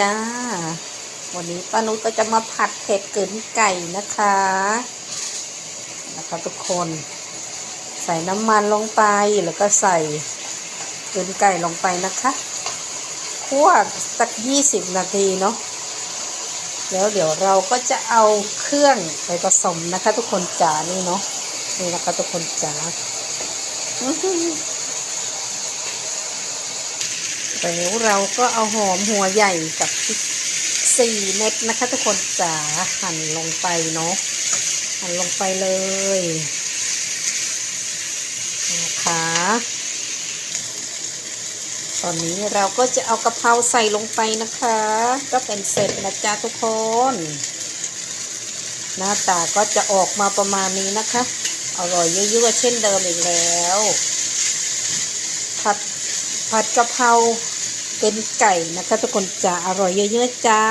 จ้า วันนี้ป้านุชก็จะมาผัดเผ็ดกึ๋นไก่นะคะ นะคะทุกคน ใส่น้ำมันลงไปแล้วก็ใส่กึ๋นไก่ลงไปนะคะคั่วสักยี่สิบนาทีเนาะ แล้วเดี๋ยวเราก็จะเอาเครื่องไปผสมนะคะ ทุกคนจ๋านี่เนาะ นี่นะคะทุกคนจ๋า แล้วเราก็เอาหอมหัวใหญ่กับพริกสี่เม็ดนะคะ ทุกคนจ๋าหั่นลงไปเนาะหั่นลงไปเลยนะคะตอนนี้เราก็จะเอากะเพราใส่ลงไปนะคะ ก็เป็นเสร็จนะจ๊ะทุกคน หน้าตาก็จะออกมาประมาณนี้นะคะ อร่อยยั่วๆเช่นเดิมอีกแล้ว ผัดผัดกะเพรา เป็นไก่นะคะทุกคนจะอร่อยเยอะๆจ้า